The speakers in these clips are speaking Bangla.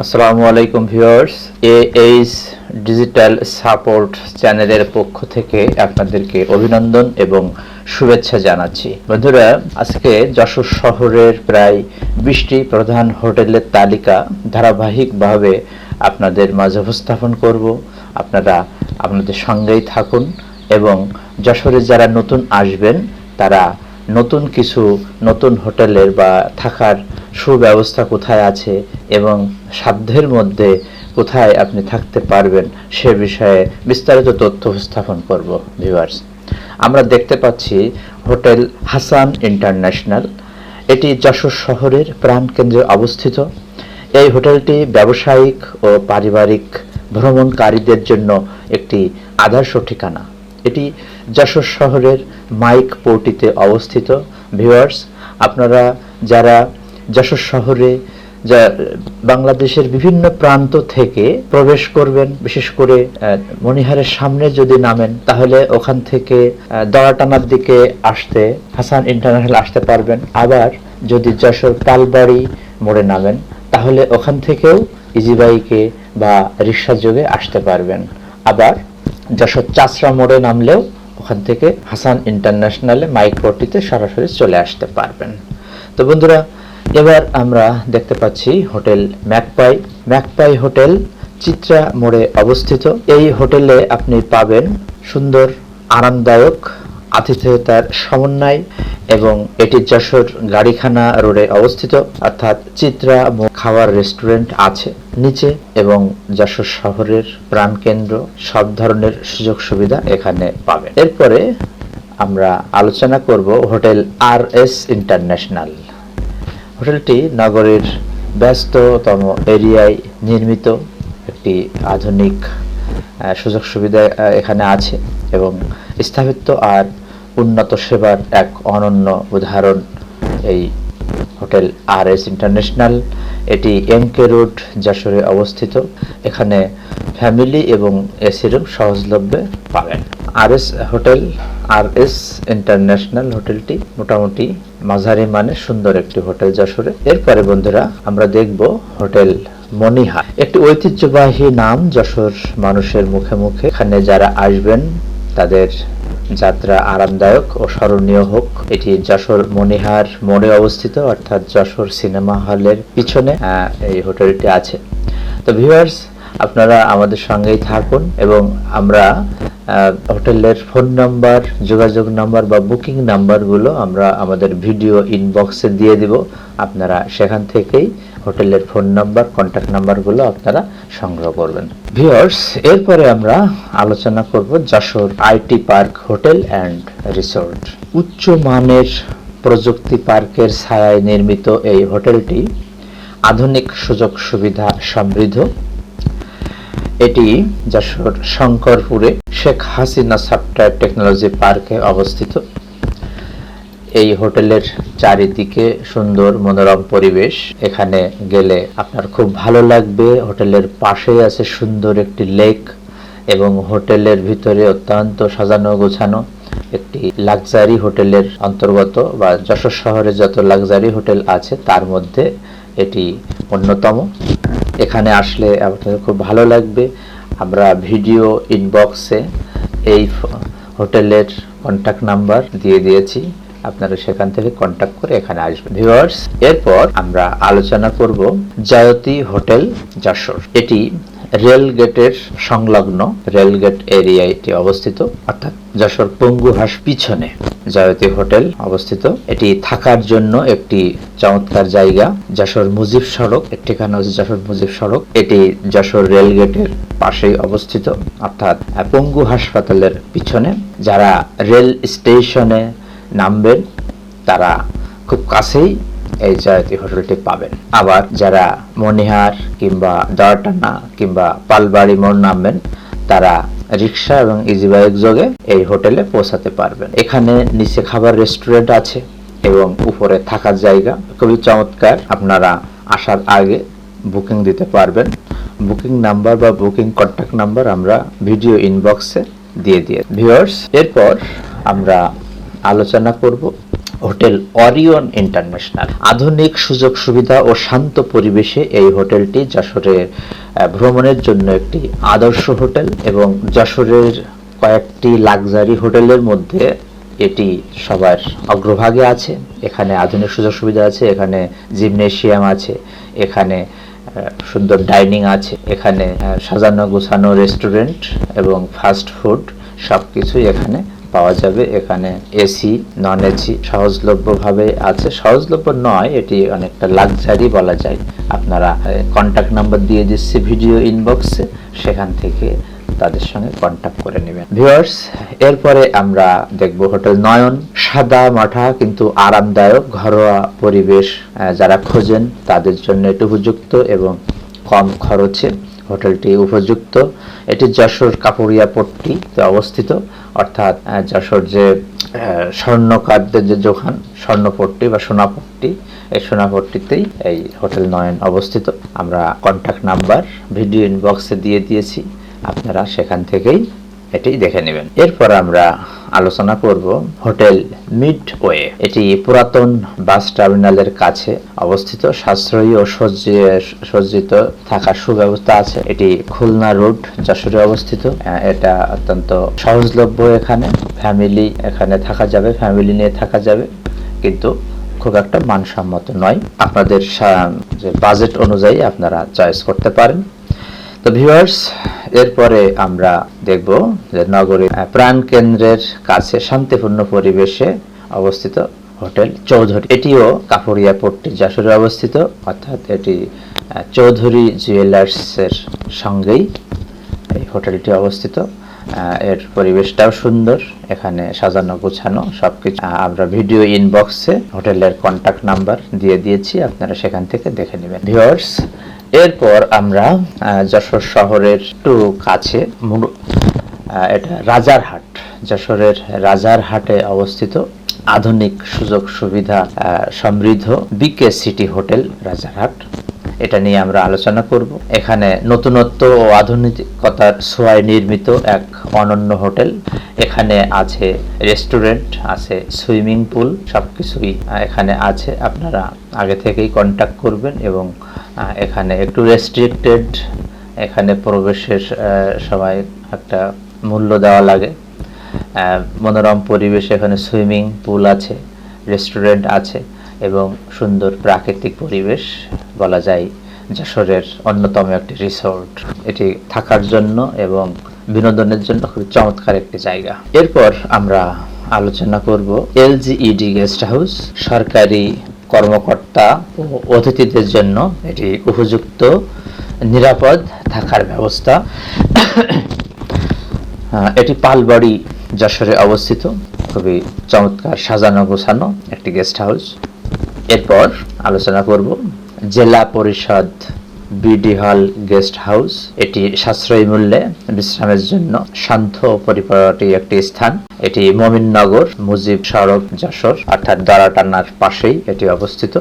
আসসালামু আলাইকুম ভিউয়ার্স, এএইচ ডিজিটাল সাপোর্ট চ্যানেলের পক্ষ থেকে আপনাদেরকে অভিনন্দন এবং শুভেচ্ছা জানাচ্ছি। বন্ধুরা, আজকে যশোর শহরের প্রায় বিশটি প্রধান হোটেলের তালিকা ধারাবাহিকভাবে আপনাদের মাঝে উপস্থাপন করব। আপনারা আপনাদের সঙ্গেই থাকুন এবং যশোরে যারা নতুন আসবেন, তারা নতুন কিছু নতুন হোটেলের বা থাকার সুব্যবস্থা কোথায় আছে এবং সাধ্যের মধ্যে কোথায় আপনি থাকতে পারবেন সে বিষয়ে বিস্তারিত তথ্য উপস্থাপন করব ভিউয়ার্স আমরা দেখতে পাচ্ছি হোটেল হাসান ইন্টারন্যাশনাল। এটি যশোর শহরের প্রাণকেন্দ্রে অবস্থিত। এই হোটেলটি ব্যবসায়িক ও পারিবারিক ভ্রমণকারীদের জন্য একটি আদর্শ ঠিকানা। এটি যশোর শহরের মাইক পোর্টিতে অবস্থিত। ভিউয়ার্স আপনারা যারা যশোর শহরে যা বাংলাদেশের বিভিন্ন প্রান্ত থেকে প্রবেশ করবেন বিশেষ করে আহ, মণিহারের সামনে যদি নামেন তাহলে ওখান থেকে দড়াটানার দিকে আসতে হাসান ইন্টারন্যাশনাল আসতে পারবেন। আবার যদি যশোর তালবাড়ি মোড়ে নামেন তাহলে ওখান থেকেও ইজি বাইকে বা রিক্সা যোগে আসতে পারবেন। আবার যশোর চাষরা মোড়ে নামলেও ওখান থেকে হাসান ইন্টারন্যাশনালে মাইক্রোটিতে সরাসরি চলে আসতে পারবেন। তো বন্ধুরা এবার আমরা দেখতে পাচ্ছি hotel Magpie. Magpie hotel Chitra মোড়ে অবস্থিত। এই হোটেলে আপনি পাবেন সুন্দর, আরামদায়ক আতিথেয়তার সমন্বয় এবং এটি যশোর গাড়িখানা রোডে অবস্থিত। অর্থাৎ চিত্রা খাবার রেস্টুরেন্ট আছে। নিচে এবং যশোর শহরের প্রাণকেন্দ্র, সব ধরনের সুযোগ সুবিধা এখানে পাবেন। এরপরে আমরা আলোচনা করব হোটেল আর এস ইন্টারন্যাশনাল। হোটেলটি নগরের ব্যস্ততম এরিয়ায় নির্মিত। একটি আধুনিক সুযোগ সুবিধা এখানে আছে এবং স্থাপিত্ব আর উন্নত সেবার এক অনন্য উদাহরণ এই হোটেল আর এস ইন্টারন্যাশনাল এটি এমকে রোড, যশোরে অবস্থিত। এখানে ফ্যামিলি এবং এসি রুম সহজলভ্যে পাবেন। R S hotel R S international হোটেলটি মোটামুটি মাঝারি মানে সুন্দর একটি হোটেল যশোরে। এরপরে বন্ধুরা আমরা দেখব হোটেল মনিহা। একটি ঐতিহ্যবাহী নাম যশোর মানুষের মুখে মুখে। এখানে যারা আসবেন, তাদের যাত্রা আরামদায়ক ও স্মরণীয় হোক। এটি যশোর মনিহার মোড়ে অবস্থিত, অর্থাৎ যশোর সিনেমা হলের পিছনে এই হোটেলটি আছে। তো ভিউয়ার্স আপনারা আমাদের সঙ্গেই থাকুন এবং আমরা হোটেলের ফোন নাম্বার, যোগাযোগ নাম্বার বা বুকিং নাম্বারগুলো আমরা আমাদের ভিডিও ইনবক্সে দিয়ে দিব। আপনারা সেখান থেকেই হোটেলের ফোন নাম্বার কন্ট্যাক্ট নাম্বারগুলো আপনারা সংগ্রহ করবেন। ভিওর্স এরপরে আমরা আলোচনা করব Jessore IT park hotel and resort. উচ্চ মানের প্রযুক্তি পার্কের ছায়ায় নির্মিত এই হোটেলটি আধুনিক সুযোগ সুবিধা সমৃদ্ধ। এটি যশোর শঙ্করপুরে শেখ হাসিনা সফটওয়্যার টেকনোলজি পার্কে অবস্থিত। এই হোটেলের চারিদিকে সুন্দর মনোরম পরিবেশ। এখানে গেলে আপনার খুব ভালো লাগবে। হোটেলের পাশেই আছে সুন্দর একটি লেক এবং হোটেলের ভিতরে অত্যন্ত সাজানো গোছানো একটি লাক্সারি হোটেলের অন্তর্গত বা যশোর শহরে যত লাক্সারি হোটেল আছে, তার মধ্যে এটি অন্যতম। এখানে আসলে আপনাদের খুব ভালো লাগবে। আমরা ভিডিও ইনবক্সে এই হোটেলের কন্ট্যাক্ট নাম্বার দিয়ে দিয়েছি। আপনারা সেখান থেকে কন্ট্যাক্ট করে এখানে আসবেন। ভিউয়ার্স, এরপর আমরা আলোচনা করব জয়তী হোটেল যশোর। এটি রেল গেটের সংলগ্ন রেল গেট এরিয়ায় এটি অবস্থিত, অর্থাৎ যশোর পঙ্গু হাস পিছনে জয়তী হোটেল অবস্থিত। এটি থাকার জন্য একটি চমৎকার জায়গা, যশোর মুজিব সড়ক। এর ঠিকানা হচ্ছে যশোর মুজিব সড়ক। এটি যশোর রেল গেটের পাশেই অবস্থিত, অর্থাৎ পঙ্গু হাসপাতালের পিছনে। যারা রেল স্টেশনে নামবেন, তারা খুব কাছেই এই জয়তী হোটেলটি পাবেন। আবার যারা মনিহার কিংবা দরটানা কিংবা পালবাড়ি মোড় নামবেন, তারা রিক্সা এবং ইজি বাইক যোগে এই হোটেলে পৌঁছাতে পারবেন। এখানে নিচে খাবার রেস্টুরেন্ট আছে এবং উপরে থাকার জায়গা। খুবই চমৎকার। আপনারা আসার আগে বুকিং দিতে পারবেন। বুকিং নাম্বার বা বুকিং কন্ট্যাক্ট নাম্বার আমরা ভিডিও ইনবক্সে দিয়ে দিয়ে ভিউয়ার্স এরপর আমরা আলোচনা করব। Hotel Orion international. আধুনিক সুযোগ সুবিধা ও শান্ত পরিবেশে এই হোটেলটি যশোরের ভ্রমণের জন্য একটি আদর্শ হোটেল এবং যশোরের কয়েকটি লাক্সারি হোটেলের মধ্যে এটি সবার অগ্রভাগে আছে। এখানে আধুনিক সুযোগ সুবিধা আছে, এখানে জিমনেশিয়াম আছে, এখানে সুন্দর ডাইনিং আছে, এখানে সাজানো গোছানো রেস্টুরেন্ট এবং ফাস্ট ফুড সব কিছুই এখানে পাওয়া যাবে। এখানে এসি নন এসি সহজলভ্যভাবে আছে। সহজলভ্য নয়, এটি অনেকটা লাক্সারি বলা যায়। আপনারা কন্ট্যাক্ট নাম্বার দিয়ে দিচ্ছি ভিডিও ইনবক্সে সেখান থেকে তাদের সঙ্গে কন্ট্যাক্ট করে নেবেন। ভিউয়ার্স এরপরে আমরা দেখব হোটেল নয়ন। সাদা মাঠা, কিন্তু আরামদায়ক, ঘরোয়া পরিবেশ যারা খোঁজেন, তাদের জন্য এটি উপযুক্ত এবং কম খরচে। হোটেলটি উপযুক্ত। এটি যশোর কাপড়িয়া পট্টিতে অবস্থিত। অর্থাৎ যশোর যে স্বর্ণকারদের যে দোকান, স্বর্ণপট্টি বা সোনাপট্টি, এই সোনাপট্টিতেই এই হোটেল নয়ন অবস্থিত। আমরা কন্ট্যাক্ট নাম্বার ভিডিও ইনবক্সে দিয়ে দিয়েছি। আপনারা সেখান থেকেই এটি দেখে নেবেন। এরপর আমরা আলোচনা করব হোটেল মিড ওয়ে এটি পুরাতন বাস টার্মিনালের কাছে অবস্থিত। সাশ্রয়ী ও সজ্জিত থাকার সুব্যবস্থা আছে। এটি খুলনা রোড যশোরে অবস্থিত। এটা অত্যন্ত সহজলভ্য এখানে। ফ্যামিলি এখানে থাকা যাবে, ফ্যামিলি নিয়ে থাকা যাবে। কিন্তু খুব একটা মানসম্মত নয়। আপনাদের বাজেট অনুযায়ী আপনারা চয়েস করতে পারেন। তো ভিউয়ার্স এরপরে আমরা দেখব যে নগরীর প্রাণ কেন্দ্রের কাছে শান্তিপূর্ণ পরিবেশে অবস্থিত হোটেল চৌধুরী। এটিও কাপড়িয়া পট্টি যশোরে অবস্থিত, অর্থাৎ এটি চৌধুরী জুয়েলার্সের সঙ্গেই এই হোটেলটি অবস্থিত। এর পরিবেশটাও সুন্দর, এখানে সাজানো গোছানো সবকিছু। আমরা ভিডিও ইনবক্সে হোটেলের কন্টাক্ট নাম্বার দিয়ে দিয়েছি, আপনারা সেখান থেকে দেখে নেবেন। ভিউয়ার্স এরপর আমরা যশোর শহরের একটু কাছে এটা রাজারহাট। যশোরের রাজারহাটে অবস্থিত আধুনিক সুযোগ সুবিধা সমৃদ্ধ বিকে সিটি হোটেল, রাজারহাট। এটা নিয়ে আমরা আলোচনা করব। এখানে নতুনত্ব ও আধুনিকতার ছোঁয়ায় নির্মিত এক অনন্য হোটেল। এখানে আছে রেস্টুরেন্ট আছে সুইমিং পুল সবকিছুই আহ, এখানে আছে। আপনারা আগে থেকেই কন্ট্যাক্ট করবেন এবং এখানে একটু রেস্ট্রিক্টেড এখানে প্রবেশের সময় একটা মূল্য দেওয়া লাগে। মনোরম পরিবেশ এখানে সুইমিং পুল আছে রেস্টুরেন্ট আছে। এবং সুন্দর প্রাকৃতিক পরিবেশ বলা যায় যশোরের অন্যতম একটি রিসোর্ট এটি থাকার জন্য এবং বিনোদনের জন্য খুব চমৎকার একটি জায়গা। এরপর আমরা আলোচনা করব এলজিইডি গেস্ট হাউস, সরকারি কর্মকর্তা ও অতিথিদের জন্য এটি উপযুক্ত, নিরাপদ থাকার ব্যবস্থা। এটি পালবাড়ি যশোরে অবস্থিত। খুবই চমৎকার সাজানো গোছানো একটি গেস্ট হাউস। এরপর আলোচনা করব। জেলা পরিষদ, বিডি হল, গেস্ট হাউস, এটি সাশ্রয়ী মূল্যে বিশ্রামের জন্য শান্ত পরিপাটি একটি স্থান। এটি মমিননগর, মুজিব সড়ক, যশোর, অর্থাৎ দরাটানার পাশেই এটি অবস্থিত।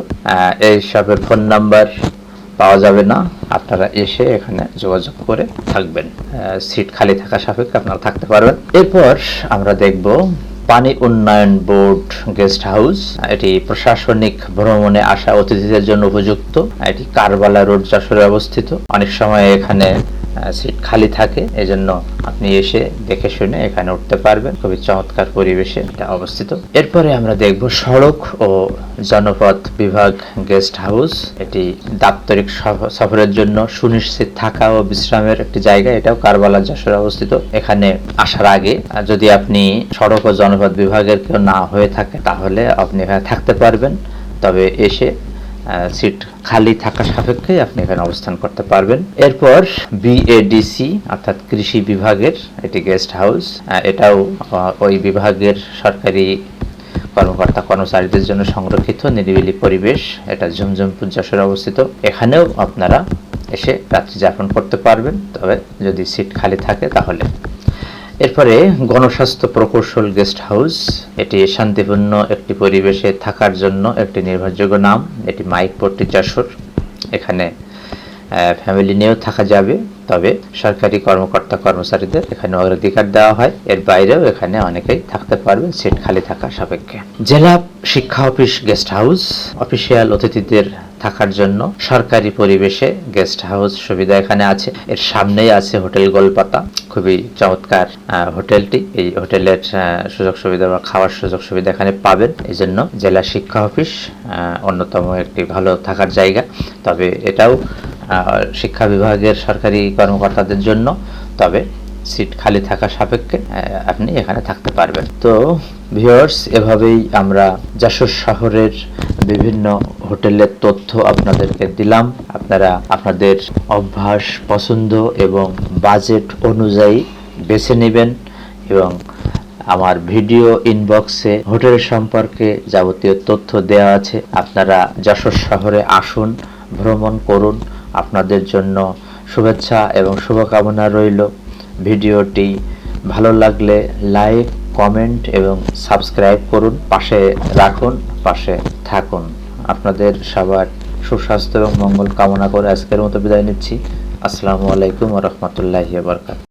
এই সবের ফোন নাম্বার পাওয়া যাবে না। আপনারা এসে এখানে যোগাযোগ করে থাকবেন। সিট খালি থাকা সাপেক্ষে আপনারা থাকতে পারবেন। এরপর আমরা দেখব পানি উন্নয়ন বোর্ড গেস্ট হাউস, এটি প্রশাসনিক ভ্রমণে আসা অতিথিদের জন্য উপযুক্ত, এটি কারবালা রোড যশোরে অবস্থিত। অনেক সময় এখানে সিট খালি থাকে। এজন্য আপনি এসে দেখে শুনে এখানে উঠতে পারবেন। খুবই চমৎকার পরিবেশে এটা অবস্থিত। এরপরে আমরা দেখব সড়ক ও জনপথ বিভাগ গেস্ট হাউস। এটি দাপ্তরিক সফ- সফরের জন্য সুনিশ্চিত থাকা ও বিশ্রামের একটি জায়গা। এটাও কারবালা যশোরে অবস্থিত। এখানে আসার আগে যদি আপনি সড়ক ও জনপথ বিভাগের কেউ না হয়ে থাকে, তাহলে আপনি এখানে থাকতে পারবেন। তবে এসে সিট খালি থাকা সাপেক্ষে আপনি এখানে অবস্থান করতে পারবেন। এরপর বিএডিসি অর্থাৎ কৃষি বিভাগের, এটি গেস্ট হাউস এটাও ওই বিভাগের সরকারি কর্মকর্তা কর্মচারীদের জন্য সংরক্ষিত, নিরিবিলি পরিবেশ, এটা ঝুমঝুমপুর যশোরে অবস্থিত। এখানেও আপনারা এসে রাত্রি যাপন করতে পারবেন, তবে যদি সিট খালি থাকে তাহলে। এরপরে গণস্বাস্থ্য প্রকৌশল গেস্ট হাউস, এটি শান্তিপূর্ণ একটি পরিবেশে থাকার জন্য একটি নির্ভরযোগ্য নাম, এটি মাইক পট্টি যশোর এখানে ফ্যামিলি নিয়েও থাকা যাবে, তবে সরকারি কর্মকর্তা কর্মচারীদের এখানে অগ্রাধিকার দেওয়া হয়। এর বাইরেও এখানে অনেকেই থাকতে পারবেন সিট খালি থাকা সাপেক্ষে। জেলা শিক্ষা অফিস গেস্ট হাউস, অফিসিয়াল অতিথিদের থাকার জন্য সরকারি পরিবেশে গেস্ট হাউস সুবিধা এখানে আছে। এর সামনেই আছে হোটেল গোলপাতা। খুবই চমৎকার হোটেলটি। এই হোটেলের সুযোগ সুবিধা বা খাওয়ার সুযোগ সুবিধা এখানে পাবেন। এই জন্য জেলা শিক্ষা অফিস অন্যতম একটি ভালো থাকার জায়গা। তবে এটাও শিক্ষা বিভাগের সরকারি কর্মকর্তাদের জন্য। তবে সিট খালি থাকা সাপেক্ষে আপনি এখানে থাকতে পারবেন। তো ভিউয়ার্স এভাবেই আমরা যশোর শহরের বিভিন্ন হোটেলের তথ্য আপনাদেরকে দিলাম। আপনারা আপনাদের অভ্যাস, পছন্দ এবং বাজেট অনুযায়ী বেছে নেবেন এবং আমার ভিডিও ইনবক্সে হোটেল সম্পর্কে যাবতীয় তথ্য দেওয়া আছে। আপনারা যশোর শহরে আসুন, ভ্রমণ করুন। আপনাদের জন্য শুভেচ্ছা এবং শুভকামনা রইল। ভিডিওটি ভালো লাগলে লাইক, কমেন্ট এবং সাবস্ক্রাইব করুন, পাশে রাখুন, পাশে থাকুন। আপনাদের সবার সুস্বাস্থ্য এবং মঙ্গল কামনা করে আজকের মতো বিদায় নিচ্ছি। আসসালামু আলাইকুম রহমতুল্লাহ বরকাত